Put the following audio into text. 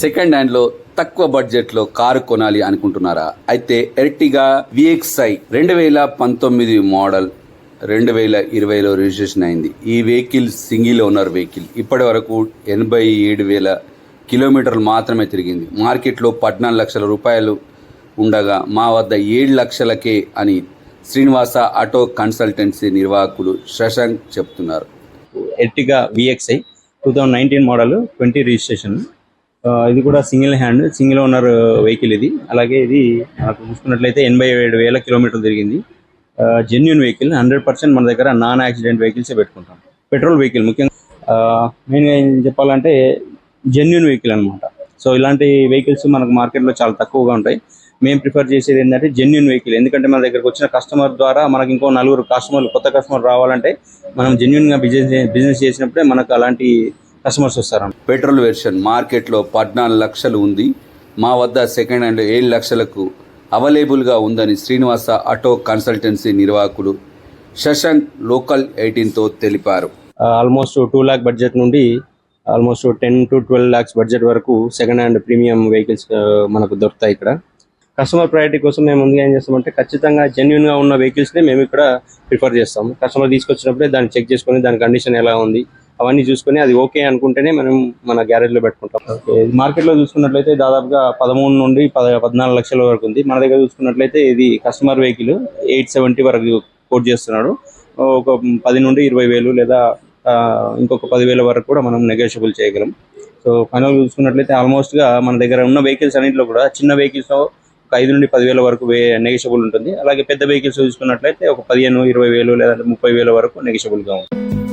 Second హ్యాండ్లో తక్కువ బడ్జెట్లో కారు కొనాలి అనుకుంటున్నారా? అయితే ఎర్టిగా విఎక్స్ఐ రెండు వేల పంతొమ్మిది మోడల్ రెండు వేల ఇరవైలో రిజిస్ట్రేషన్ అయింది. ఈ వెహికల్ సింగిల్ ఓనర్ వెహికల్. ఇప్పటి వరకు ఎనభై ఏడు వేల కిలోమీటర్లు మాత్రమే తిరిగింది. మార్కెట్లో పద్నాలుగు లక్షల రూపాయలు ఉండగా మా వద్ద ఏడు లక్షలకే అని శ్రీనివాస ఆటో కన్సల్టెన్సీ నిర్వాహకులు శశాంక్ చెప్తున్నారు. Ertiga VXI two thousand nineteen model twenty registration. ఇది కూడా single hand single owner vehicle ఇది. అలాగే ఇది నాకు చూసుకున్నట్లయితే ఎనభై ఏడు వేల కిలోమీటర్లు తిరిగింది. జెన్యున్ వెహికల్ హండ్రెడ్ పర్సెంట్ మన దగ్గర నాన్ యాక్సిడెంట్ వెహికల్సే పెట్టుకుంటాం. పెట్రోల్ వెహికల్ ముఖ్యంగా మెయిన్గా ఏం చెప్పాలంటే జెన్యున్ వెహికల్ అనమాట సో ఇలాంటి వెహికల్స్ మనకు మార్కెట్లో చాలా తక్కువగా ఉంటాయి. మేము ప్రిఫర్ చేసేది ఏంటంటే జెన్యున్ వెహికల్ ఎందుకంటే మన దగ్గరకు వచ్చిన కస్టమర్ ద్వారా మనకి ఇంకో నలుగురు కస్టమర్లు కొత్త కస్టమర్ రావాలంటే మనం జెన్యున్గా బిజినెస్ బిజినెస్ చేసినప్పుడే మనకు అలాంటి కస్టమర్స్ వస్తారు పెట్రోల్ వెర్షన్ మార్కెట్లో పద్నాలుగు లక్షలు ఉంది. మా వద్ద సెకండ్ హ్యాండ్ ఏడు లక్షలకు అవైలబుల్గా ఉందని శ్రీనివాస ఆటో కన్సల్టెన్సీ నిర్వాహకులు శశాంక్ లోకల్ ఎయిటీన్తో తెలిపారు. ఆల్మోస్ట్ టూ ల్యాక్ బడ్జెట్ నుండి almost ten to twelve lakhs budget వరకు సెకండ్ హ్యాండ్ ప్రీమియం వెహికల్స్ మనకు దొరుకుతాయి ఇక్కడ. కస్టమర్ ప్రయారిటీ కోసం మేము ముందుగా ఏం చేస్తామంటే ఖచ్చితంగా జెన్యున్గా ఉన్న వెహికల్స్నే మేము ఇక్కడ ప్రిఫర్ చేస్తాము. కస్టమర్ తీసుకొచ్చినప్పుడే దాన్ని చెక్ చేసుకొని దాని కండిషన్ ఎలా ఉంది అవన్నీ చూసుకొని అది ఓకే అనుకుంటేనే మనం మన గ్యారేజ్లో పెట్టుకుంటాం. మార్కెట్లో చూసుకున్నట్లయితే దాదాపుగా పదమూడు నుండి పద పద్నాలుగు లక్షల వరకు ఉంది. మన దగ్గర చూసుకున్నట్లయితే ఇది కస్టమర్ వెహికల్ ఎయిట్ సెవెంటీ వరకు కోట్ చేస్తున్నాడు. ఒక పది నుండి ఇరవై వేలు లేదా ఇంకొక పదివేల వరకు కూడా మనం నెగోషియబుల్ చేయగలం. సో ఫైనల్ చూసుకున్నట్లయితే ఆల్మోస్ట్గా మన దగ్గర ఉన్న వెహికల్స్ అన్నింటిలో కూడా చిన్న వెహికల్స్ ఒక ఐదు నుండి పదివేల వరకు నెగోషియబుల్ ఉంటుంది. అలాగే పెద్ద వెహికల్స్ చూసుకున్నట్లయితే ఒక పదిహేను ఇరవై వేలు లేదా ముప్పై వేల వరకు నెగోషియబుల్గా ఉంటుంది.